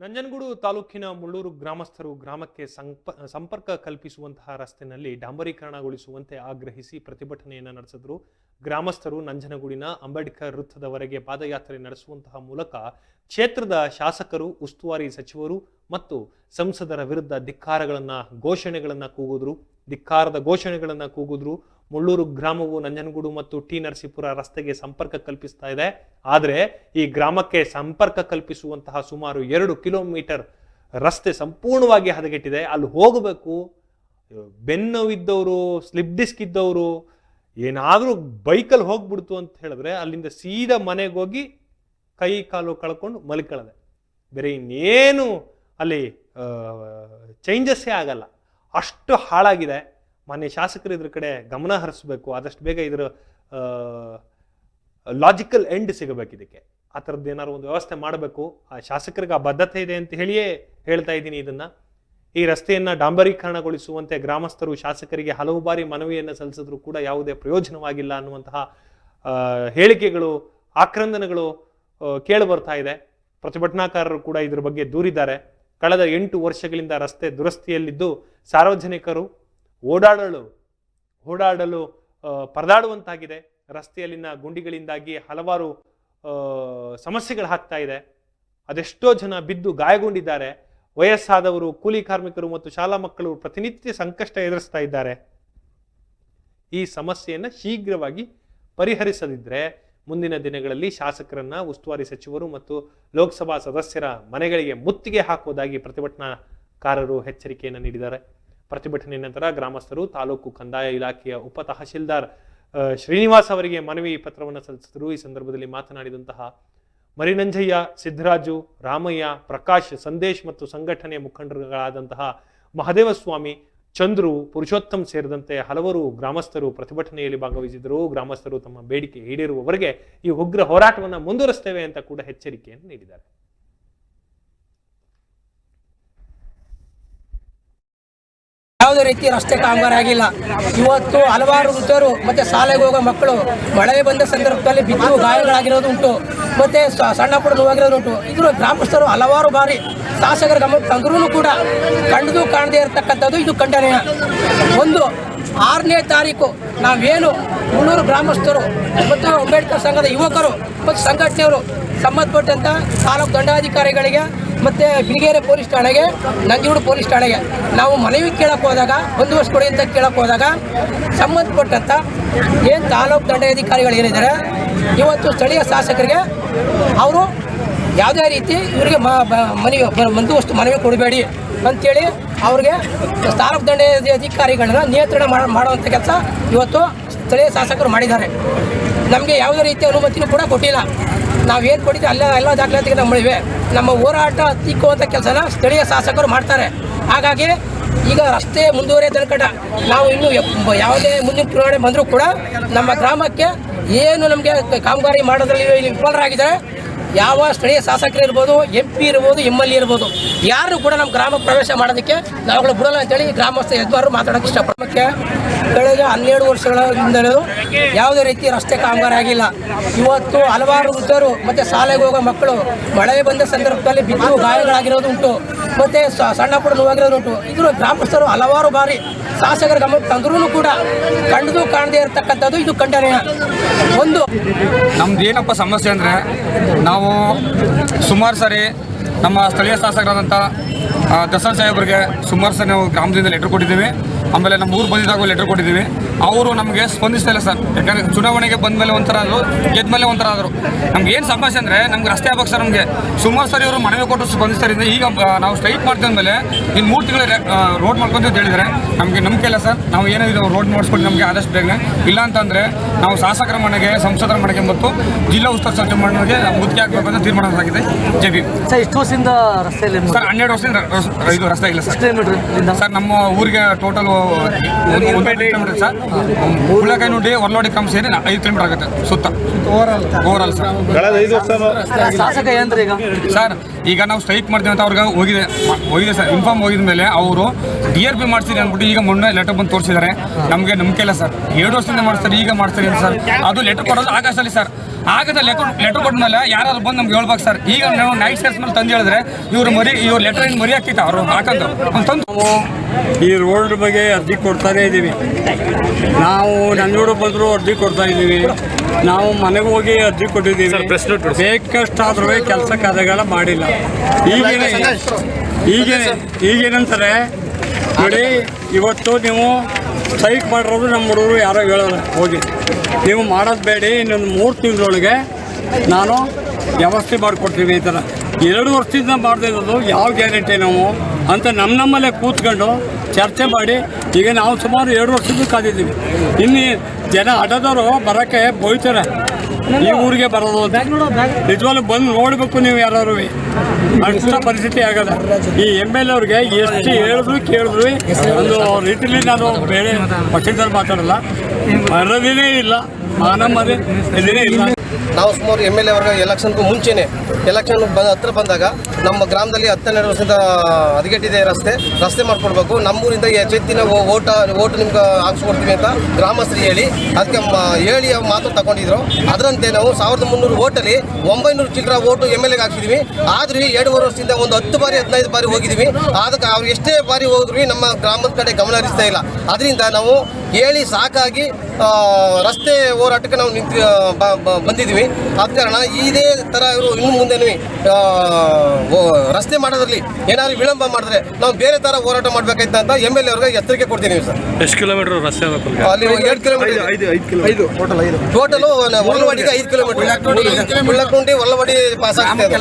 ನಂಜನಗೂಡು ತಾಲೂಕಿನ ಮುಳ್ಳೂರು ಗ್ರಾಮಸ್ಥರು ಗ್ರಾಮಕ್ಕೆ ಸಂಪ, ಸಂಪರ್ಕ ಕಲ್ಪಿಸುವಂತಹ ರಸ್ತೆನಲ್ಲಿ ಡಾಂಬರೀಕರಣಗೊಳಿಸುವಂತೆ ಆಗ್ರಹಿಸಿ ಪ್ರತಿಭಟನೆಯನ್ನು ನಡೆಸಿದ್ರು. ಗ್ರಾಮಸ್ಥರು ನಂಜನಗೂಡಿನ ಅಂಬೇಡ್ಕರ್ ವೃತ್ತದವರೆಗೆ ಪಾದಯಾತ್ರೆ ನಡೆಸುವಂತಹ ಮೂಲಕ ಕ್ಷೇತ್ರದ ಶಾಸಕರು, ಉಸ್ತುವಾರಿ ಸಚಿವರು ಮತ್ತು ಸಂಸದರ ವಿರುದ್ಧ ಧಿಕ್ಕಾರಗಳನ್ನು, ಘೋಷಣೆಗಳನ್ನು ಕೂಗಿದ್ರು. ಧಿಕ್ಕಾರದ ಘೋಷಣೆಗಳನ್ನು ಕೂಗಿದ್ರು. ಮುಳ್ಳೂರು ಗ್ರಾಮವು ನಂಜನಗೂಡು ಮತ್ತು ಟಿ ನರಸೀಪುರ ರಸ್ತೆಗೆ ಸಂಪರ್ಕ ಕಲ್ಪಿಸ್ತಾ ಇದೆ. ಆದರೆ ಈ ಗ್ರಾಮಕ್ಕೆ ಸಂಪರ್ಕ ಕಲ್ಪಿಸುವಂತಹ ಸುಮಾರು ಎರಡು ಕಿಲೋಮೀಟರ್ ರಸ್ತೆ ಸಂಪೂರ್ಣವಾಗಿ ಹದಗೆಟ್ಟಿದೆ. ಅಲ್ಲಿ ಹೋಗಬೇಕು. ಬೆನ್ನೋವಿದ್ದವರು, ಸ್ಲಿಪ್ ಡಿಸ್ಕ್ ಇದ್ದವರು, ಏನಾದರೂ ಬೈಕಲ್ಲಿ ಹೋಗ್ಬಿಡ್ತು ಅಂತ ಹೇಳಿದ್ರೆ ಅಲ್ಲಿಂದ ಸೀದಾ ಮನೆಗೆ ಹೋಗಿ ಕೈ ಕಾಲು ಕಳ್ಕೊಂಡು ಮಲ್ಕೊಳ್ಳದೆ ಬೇರೆ ಇನ್ನೇನು ಅಲ್ಲಿ ಚೇಂಜಸ್ಸೇ ಆಗಲ್ಲ. ಅಷ್ಟು ಹಾಳಾಗಿದೆ. ಮಾನ್ಯ ಶಾಸಕರು ಇದ್ರ ಕಡೆ ಗಮನ ಹರಿಸ್ಬೇಕು. ಆದಷ್ಟು ಬೇಗ ಇದರ ಲಾಜಿಕಲ್ ಎಂಡ್ ಸಿಗಬೇಕು ಇದಕ್ಕೆ. ಆ ಥರದ್ದು ಏನಾದ್ರು ಒಂದು ವ್ಯವಸ್ಥೆ ಮಾಡಬೇಕು. ಆ ಶಾಸಕರಿಗೆ ಆ ಬದ್ಧತೆ ಇದೆ ಅಂತ ಹೇಳಿಯೇ ಹೇಳ್ತಾ ಇದ್ದೀನಿ ಇದನ್ನ. ಈ ರಸ್ತೆಯನ್ನು ಡಾಂಬರೀಕರಣಗೊಳಿಸುವಂತೆ ಗ್ರಾಮಸ್ಥರು, ಶಾಸಕರಿಗೆ ಹಲವು ಬಾರಿ ಮನವಿಯನ್ನು ಸಲ್ಲಿಸಿದ್ರು ಕೂಡ ಯಾವುದೇ ಪ್ರಯೋಜನವಾಗಿಲ್ಲ ಅನ್ನುವಂತಹ ಹೇಳಿಕೆಗಳು, ಆಕ್ರಂದನಗಳು ಕೇಳಿ ಬರ್ತಾ ಇದೆ. ಪ್ರತಿಭಟನಾಕಾರರು ಕೂಡ ಇದ್ರ ಬಗ್ಗೆ ದೂರಿದ್ದಾರೆ. ಕಳೆದ ಎಂಟು ವರ್ಷಗಳಿಂದ ರಸ್ತೆ ದುರಸ್ತಿಯಲ್ಲಿದ್ದು ಸಾರ್ವಜನಿಕರು ಓಡಾಡಲು ಓಡಾಡಲು ಪರದಾಡುವಂತಾಗಿದೆ. ರಸ್ತೆಯಲ್ಲಿನ ಗುಂಡಿಗಳಿಂದಾಗಿ ಹಲವಾರು ಸಮಸ್ಯೆಗಳು ಆಗ್ತಾ ಇದೆ. ಅದೆಷ್ಟೋ ಜನ ಬಿದ್ದು ಗಾಯಗೊಂಡಿದ್ದಾರೆ. ವಯಸ್ಸಾದವರು, ಕೂಲಿ ಕಾರ್ಮಿಕರು ಮತ್ತು ಶಾಲಾ ಮಕ್ಕಳು ಪ್ರತಿನಿತ್ಯ ಸಂಕಷ್ಟ ಎದುರಿಸ್ತಾ ಇದ್ದಾರೆ. ಈ ಸಮಸ್ಯೆಯನ್ನು ಶೀಘ್ರವಾಗಿ ಪರಿಹರಿಸದಿದ್ದರೆ ಮುಂದಿನ ದಿನಗಳಲ್ಲಿ ಶಾಸಕರನ್ನ, ಉಸ್ತುವಾರಿ ಸಚಿವರು ಮತ್ತು ಲೋಕಸಭಾ ಸದಸ್ಯರ ಮನೆಗಳಿಗೆ ಮುತ್ತಿಗೆ ಹಾಕುವುದಾಗಿ ಪ್ರತಿಭಟನಾಕಾರರು ಎಚ್ಚರಿಕೆಯನ್ನು ನೀಡಿದ್ದಾರೆ. ಪ್ರತಿಭಟನೆ ನಂತರ ಗ್ರಾಮಸ್ಥರು ತಾಲೂಕು ಕಂದಾಯ ಇಲಾಖೆಯ ಉಪ ತಹಶೀಲ್ದಾರ್ ಶ್ರೀನಿವಾಸ್ ಅವರಿಗೆ ಮನವಿ ಪತ್ರವನ್ನು ಸಲ್ಲಿಸಿದರು. ಈ ಸಂದರ್ಭದಲ್ಲಿ ಮಾತನಾಡಿದಂತಹ ಮರಿನಂಜಯ್ಯ ಸಿದ್ದರಾಜು ರಾಮಯ್ಯ, ಪ್ರಕಾಶ್, ಸಂದೇಶ್ ಮತ್ತು ಸಂಘಟನೆ ಮುಖಂಡರುಗಳಾದಂತಹ ಮಹದೇವಸ್ವಾಮಿ, ಚಂದ್ರು, ಪುರುಷೋತ್ತಮ್ ಸೇರಿದಂತೆ ಹಲವರು ಗ್ರಾಮಸ್ಥರು ಪ್ರತಿಭಟನೆಯಲ್ಲಿ ಭಾಗವಹಿಸಿದರು ಗ್ರಾಮಸ್ಥರು ತಮ್ಮ ಬೇಡಿಕೆ ಈಡೇರುವವರೆಗೆ ಈ ಉಗ್ರ ಹೋರಾಟವನ್ನು ಮುಂದುವರಿಸ್ತೇವೆ ಅಂತ ಕೂಡ ಎಚ್ಚರಿಕೆಯನ್ನು ನೀಡಿದ್ದಾರೆ. ಯಾವುದೇ ರೀತಿ ರಸ್ತೆ ಕಾಮಗಾರಿ ಆಗಿಲ್ಲ. ಇವತ್ತು ಹಲವಾರು ವೃದ್ಧರು ಮತ್ತು ಶಾಲೆಗೆ ಹೋಗೋ ಮಕ್ಕಳು ಮಳೆ ಬಂದ ಸಂದರ್ಭದಲ್ಲಿ ಬಿದ್ದು ಗಾಯಗಳಾಗಿರೋದು ಉಂಟು. ಮತ್ತು ಸಣ್ಣ ಪುಟ್ಟ ನೋವಾಗಿರೋದು ಉಂಟು. ಇದ್ರ ಗ್ರಾಮಸ್ಥರು ಹಲವಾರು ಬಾರಿ ಶಾಸಕರ ಗಮನ ತಂದ್ರೂ ಕೂಡ ಕಂಡು ಕಾಣದೇ ಇರತಕ್ಕಂಥದ್ದು ಇದು ಖಂಡನೀಯ. ಒಂದು ಆರನೇ ತಾರೀಕು ನಾವೇನು ಮುನ್ನೂರು ಗ್ರಾಮಸ್ಥರು ಮತ್ತು ಅಂಬೇಡ್ಕರ್ ಸಂಘದ ಯುವಕರು ಮತ್ತು ಸಂಘಟನೆಯವರು ಸಂಬಂಧಪಟ್ಟಂಥ ತಾಲೂಕು ದಂಡಾಧಿಕಾರಿಗಳಿಗೆ ಮತ್ತು ಬಿಳಿಗೆರೆ ಪೊಲೀಸ್ ಠಾಣೆಗೆ, ನಂಜನಗೂಡು ಪೊಲೀಸ್ ಠಾಣೆಗೆ. ನಾವು ಮನವಿ ಕೇಳಕ್ಕೆ ಹೋದಾಗ ವರ್ಷ ಕೊಡಿ ಅಂತ ಕೇಳಕ್ಕೆ ಹೋದಾಗ ಸಂಬಂಧಪಟ್ಟಂಥ ಏನು ತಾಲೂಕು ದಂಡಾಧಿಕಾರಿಗಳು ಏನಿದ್ದಾರೆ, ಇವತ್ತು ಸ್ಥಳೀಯ ಶಾಸಕರಿಗೆ ಅವರು ಯಾವುದೇ ರೀತಿ ಇವರಿಗೆ ಮನವಿ, ಬ- ವಸ್ತು ಮನವಿ ಕೊಡಬೇಡಿ ಅಂತೇಳಿ ಅವ್ರಿಗೆ ತಾಲೂಕು ದಂಡ ಅಧಿಕಾರಿಗಳನ್ನ ನಿಯಂತ್ರಣ ಮಾಡ ಮಾಡುವಂಥ ಕೆಲಸ ಇವತ್ತು ಸ್ಥಳೀಯ ಶಾಸಕರು ಮಾಡಿದ್ದಾರೆ. ನಮಗೆ ಯಾವುದೇ ರೀತಿಯ ಅನುಮತಿನೂ ಕೂಡ ಕೊಟ್ಟಿಲ್ಲ. ನಾವೇನು ಕೊಟ್ಟಿದ್ದೀವಿ ಅಲ್ಲ, ಎಲ್ಲ ದಾಖಲಾತಿಗೆ ನಮ್ಮಳಿವೆ ನಮ್ಮ ಹೋರಾಟ ತಿಕ್ಕುವಂಥ ಕೆಲಸನ ಸ್ಥಳೀಯ ಶಾಸಕರು ಮಾಡ್ತಾರೆ. ಹಾಗಾಗಿ ಈಗ ರಸ್ತೆ ಮುಂದುವರಿಯ ತನಕಟ ನಾವು ಇನ್ನೂ ಯಾವುದೇ ಮುಂದಿನ ಚುನಾವಣೆ ಬಂದರೂ ಕೂಡ ನಮ್ಮ ಗ್ರಾಮಕ್ಕೆ ಏನು ನಮಗೆ ಕಾಮಗಾರಿ ಮಾಡೋದ್ರಲ್ಲಿ ವಿಫಲರಾಗಿದ್ದಾರೆ ಯಾವ ಸ್ಥಳೀಯ ಶಾಸಕರು ಇರ್ಬೋದು ಎಂ ಪಿ ಇರ್ಬೋದು ಎಂ ಎಲ್ ಇರ್ಬೋದು, ಯಾರು ಕೂಡ ನಮ್ಮ ಗ್ರಾಮ ಪ್ರವೇಶ ಮಾಡೋದಕ್ಕೆ ನಾವುಗಳು ಬಿಡಲ್ಲ ಅಂತೇಳಿ ಗ್ರಾಮಸ್ಥ ಯಜಮಾನರು ಮಾತಾಡೋಕ್ಕೆ ಇಷ್ಟಪಡೋಕ್ಕೆ ಕಳೆದ ಹನ್ನೆರಡು ವರ್ಷಗಳಿಂದಲೂ ಯಾವುದೇ ರೀತಿ ರಸ್ತೆ ಕಾಮಗಾರಿ ಆಗಿಲ್ಲ. ಇವತ್ತು ಹಲವಾರು ವೃದ್ಧರು ಮತ್ತು ಶಾಲೆಗೆ ಹೋಗೋ ಮಕ್ಕಳು ಮಳೆ ಬಂದ ಸಂದರ್ಭದಲ್ಲಿ ಬಿದ್ದು ಗಾಯಗಳಾಗಿರೋದು ಉಂಟು, ಮತ್ತು ಸಣ್ಣ ಪುಟ್ಟ ನೋವಾಗಿರೋದು ಉಂಟು. ಇದ್ರ ಗ್ರಾಮಸ್ಥರು ಹಲವಾರು ಬಾರಿ ಶಾಸಕರ ಗಮನ ತಂದ್ರೂ ಕೂಡ ಕಂಡದು ಕಾಣದೇ ಇರತಕ್ಕಂಥದ್ದು ಇದು ಖಂಡನೀಯ. ಒಂದು. ನಮ್ದು ಏನಪ್ಪ ಸಮಸ್ಯೆ ಅಂದರೆ ನಾವು ಸುಮಾರು ಸರಿ ನಮ್ಮ ಸ್ಥಳೀಯ ಶಾಸಕರಾದಂಥ ದಸರಾ ಸಾಹೇಬ್ರಿಗೆ ಸುಮಾರು ಸರಿ ನಾವು ಗ್ರಾಮದಿಂದ ಲೆಟರ್ ಕೊಟ್ಟಿದ್ದೀವಿ. ಆಮೇಲೆ ನಮ್ಮ ಊರು ಬಂದಿದ್ದಾಗ ಲೆಟರ್ ಕೊಟ್ಟಿದ್ದೀವಿ. ಅವರು ನಮಗೆ ಸ್ಪಂದಿಸ್ತಾ ಇಲ್ಲ ಸರ್. ಯಾಕಂದರೆ ಚುನಾವಣೆಗೆ ಬಂದ ಮೇಲೆ ಒಂಥರ ಆದರು ಗೆದ್ದ ಮೇಲೆ ಒಂಥರ ಆದರು. ನಮ್ಗೆ ಏನು ಸಮಸ್ಯೆ ಅಂದರೆ ನಮ್ಗೆ ರಸ್ತೆ ಆಗ್ಬೇಕು ಸರ್ ನಮಗೆ ಸುಮಾರು ಸರಿ ಅವರು ಮನವಿ ಕೊಟ್ಟು ಸ್ಪಂದಿಸ್ತಾರಿಂದ ಈಗ ನಾವು ಸ್ಟ್ರೈಕ್ ಮಾಡ್ತಿದ್ದ ಮೇಲೆ ಇನ್ನು ಮೂರು ತಿಂಗಳ ರೋಡ್ ಮಾಡ್ಕೊಂತ ಹೇಳಿದರೆ ನಮಗೆ ನಂಬಿಕೆ ಇಲ್ಲ ಸರ್. ನಾವು ಏನಿದೆ ರೋಡ್ ಮಾಡಿಸ್ಕೊಂಡು ನಮಗೆ ಆದಷ್ಟು ಬೇಗನೆ. ಇಲ್ಲ ಅಂತಂದರೆ ನಾವು ಶಾಸಕರ ಮನೆಗೆ ಸಂಸದರ ಮನೆಗೆ ಮತ್ತು ಜಿಲ್ಲಾ ಉಸ್ತುವಾರಿ ಸಚಿವ ಮನೆಗೆ ಮುದ್ದೆ ಹಾಕಬೇಕು ಅಂತ ತೀರ್ಮಾನ ಆಗಿದೆ ಜೆ ಬಿ ಸರ್ ಇಷ್ಟು ವರ್ಷದಿಂದ ರಸ್ತೆಯಲ್ಲಿ ಸರ್ ಹನ್ನೆರಡು ವರ್ಷದಿಂದ ಇದು ರಸ್ತೆ ಇಲ್ಲ ಸರ್. ಸರ್ ನಮ್ಮ ಊರಿಗೆ ಟೋಟಲ್ ಕಿಲೋಮೀಟರ್ ಸರ್. ಮುಳ್ಳಕಾಯಿ ನೋಡಿ ಹೊರಲೋಡಿ ಕಮ್ ಸೇರಿ ಐದು ಕಿಲೋಮೀಟರ್ ಆಗುತ್ತೆ ಸುತ್ತ. Over sir. ಶಾಸಕ ಏನ್ರಿ ಈಗ? ಸರ್ ಈಗ ನಾವು ಸ್ಟ್ರೈಕ್ ಮಾಡ್ತೀವಿ ಅಂತ ಅವ್ರಿಗೆ ಹೋಗಿದೆ ಹೋಗಿದೆ ಸರ್ ಇನ್ಫಾರ್ಮ್ ಹೋಗಿದ ಮೇಲೆ ಅವರು ಡಿ ಆರ್ ಪಿ ಮಾಡ್ತೀರಿ ಅಂದ್ಬಿಟ್ಟು ಈಗ ಮೊನ್ನೆ ಲೆಟರ್ ಬಂದು ತೋರಿಸಿದ್ದಾರೆ. ನಮಗೆ ನಂಬಿಕೆ ಇಲ್ಲ ಸರ್. ಎರಡು ವರ್ಷದಿಂದ ಮಾಡ್ತಾರೆ ಈಗ ಮಾಡ್ತಾರೆ ಅಂತ ಸರ್. ಅದು ಲೆಟರ್ ಕೊಡೋದು ಆಗಸ್ಟಲ್ಲಿ ಸರ್. ಆಗದ ಲೆಟರ್ ಲೆಟರ್ ಕೊಟ್ಟನಲ್ಲ ಯಾರಾದ್ರು ಬಂದು ನಮ್ಗೆ ಹೇಳ್ಬೇಕು ಸರ್ ಈಗ ನಾವು ನೈಟ್ ಸೇರ್ಸ್ ಮೇಲೆ ತಂದು ಹೇಳಿದ್ರೆ ಇವ್ರು ಮರಿ ಇವ್ರ ಲೆಟರ್ ಏನು ಮರಿ ಆಗ್ತಿತ್ತು ಅವರು ಹಾಕಂತ ತಂದು ನಾವು ಈ ರೋಡ್ ಬಗ್ಗೆ ಅರ್ಜಿ ಕೊಡ್ತಾನೇ ಇದ್ದೀವಿ. ನಾವು ನಂಜೋಡು ಬಂದರೂ ಅರ್ಜಿ ಕೊಡ್ತಾ ಇದ್ದೀವಿ. ನಾವು ಮನೆಗೆ ಹೋಗಿ ಅರ್ಜಿ ಕೊಟ್ಟಿದ್ದೀವಿ. ಬೇಕಷ್ಟಾದ್ರೂ ಕೆಲಸ ಕಾರ್ಯಗಳ ಮಾಡಿಲ್ಲ. ಈಗೇನೆ ಈಗೇನೆ ಈಗೇನಂತಾರೆ? ನೋಡಿ ಇವತ್ತು ನೀವು ಸ್ಟ್ರೈಕ್ ಮಾಡಿರೋದು ನಮ್ಮ ಹುಡುಗರು ಯಾರೋ ಹೇಳೋಲ್ಲ ಹೋಗಿ. ನೀವು ಮಾಡೋದು ಬೇಡಿ, ಇನ್ನೊಂದು ಮೂರು ತಿಂಗಳೊಳಗೆ ನಾನು ವ್ಯವಸ್ಥೆ ಮಾಡಿಕೊಡ್ತೀವಿ ಈ ಥರ ಎರಡು ವರ್ಷದಿಂದ ಮಾಡದೇ ಇರೋದು, ಯಾವ ಗ್ಯಾರಂಟಿ ನಾವು ಅಂತ ನಮ್ಮ ನಮ್ಮಲ್ಲೇ ಕೂತ್ಕೊಂಡು ಚರ್ಚೆ ಮಾಡಿ, ಈಗ ನಾವು ಸುಮಾರು ಎರಡು ವರ್ಷದಿಂದ ಕಾದಿದ್ದೀವಿ. ಇನ್ನು ಜನ ಅಡದವರು ಬರೋಕ್ಕೆ ಬೋಯ್ತಾರೆ ಈ ಊರಿಗೆ ಬರೋದು ಅಂತ. ನಿಜವಾಗ್ಲೂ ಬಂದು ನೋಡಬೇಕು ನೀವು ಯಾರು ಅಷ್ಟ ಪರಿಸ್ಥಿತಿ ಆಗದ ಈ ಎಂ ಎಲ್ ಅವ್ರಿಗೆ ಎಷ್ಟು ಹೇಳಿದ್ರು ಕೇಳಿದ್ರು ಒಂದು ರೀತಿಲಿ ನಾನು ಬೇರೆ ಪಕ್ಷದಲ್ಲಿ ಮಾತಾಡಲ್ಲ. ಬರೋದಿನೇ ಇಲ್ಲ. ನಾವು ಸುಮಾರು ಎಂ ಎಲ್ ಎ ವರ್ಗ ಎಲೆಕ್ಷನ್ಗೂ ಮುಂಚೆನೆ, ಎಲೆಕ್ಷನ್ ಬಂದ ಹತ್ರ ಬಂದಾಗ ನಮ್ಮ ಗ್ರಾಮದಲ್ಲಿ ಹತ್ತೆರಡು ವರ್ಷದಿಂದ ಹದಗೆಟ್ಟಿದೆ ರಸ್ತೆ ರಸ್ತೆ ಮಾಡಿಕೊಡ್ಬೇಕು. ನಮ್ಮೂರಿಂದ ಎಚ್ಚೆತ್ತಿನ ಓಟ, ಓಟು ನಿಮ್ಗೆ ಹಾಕ್ಸ್ಕೊಡ್ತೀವಿ ಅಂತ ಗ್ರಾಮಸ್ಥರು ಹೇಳಿ, ಅದಕ್ಕೆ ಹೇಳಿ ಮಾತು ತಗೊಂಡಿದ್ರು. ಅದರಂತೆ ನಾವು ಸಾವಿರದ ಮುನ್ನೂರು ಓಟಲ್ಲಿ ಒಂಬೈನೂರು ಚಿಲ್ಲರ ಓಟು ಎಂ ಎಲ್ ಎಗೆ ಹಾಕಿದ್ವಿ ಆದ್ರೂ ಎರಡೂವರೆ ವರ್ಷದಿಂದ ಒಂದು ಹತ್ತು ಬಾರಿ, ಹದಿನೈದು ಬಾರಿ ಹೋಗಿದ್ವಿ. ಅದಕ್ಕೆ ಅವ್ರು ಎಷ್ಟೇ ಬಾರಿ ಹೋದ್ರು ನಮ್ಮ ಗ್ರಾಮದ ಕಡೆ ಗಮನ ಹರಿಸ್ತಾ ಇಲ್ಲ. ಅದರಿಂದ ನಾವು ಹೇಳಿ ಸಾಕಾಗಿ ರಸ್ತೆ ಹೋರಾಟಕ್ಕೆ ನಾವು ನಿಂತು ಬಂದಿದ್ವಿ ಆದ ಕಾರಣ ಇದೇ ಥರ ಇವರು ಇನ್ನು ಮುಂದೆನೂ ರಸ್ತೆ ಮಾಡೋದ್ರಲ್ಲಿ ಏನಾದ್ರು ವಿಳಂಬ ಮಾಡಿದ್ರೆ ನಾವು ಬೇರೆ ಥರ ಹೋರಾಟ ಮಾಡ್ಬೇಕಾಯ್ತ ಅಂತ ಎಂ ಎಲ್ ಎ ಅವ್ರಿಗೆ ಎಚ್ಚರಿಕೆ ಕೊಡ್ತೀನಿ ಸರ್. ಎಷ್ಟು ಕಿಲೋಮೀಟರ್ ರಸ್ತೆ ಅಲ್ಲಿ ಎರಡು ಕಿಲೋಮೀಟರ್ ಟೋಟಲ್ ಒಳ್ಳವಾಡಿಗೆ ಐದು ಕಿಲೋಮೀಟರ್. ಉಳ್ಳಕುಂಡಿ ಹೊಲವಾಡಿ ಪಾಸ್ ಆಗ್ತಾ ಇದೆ.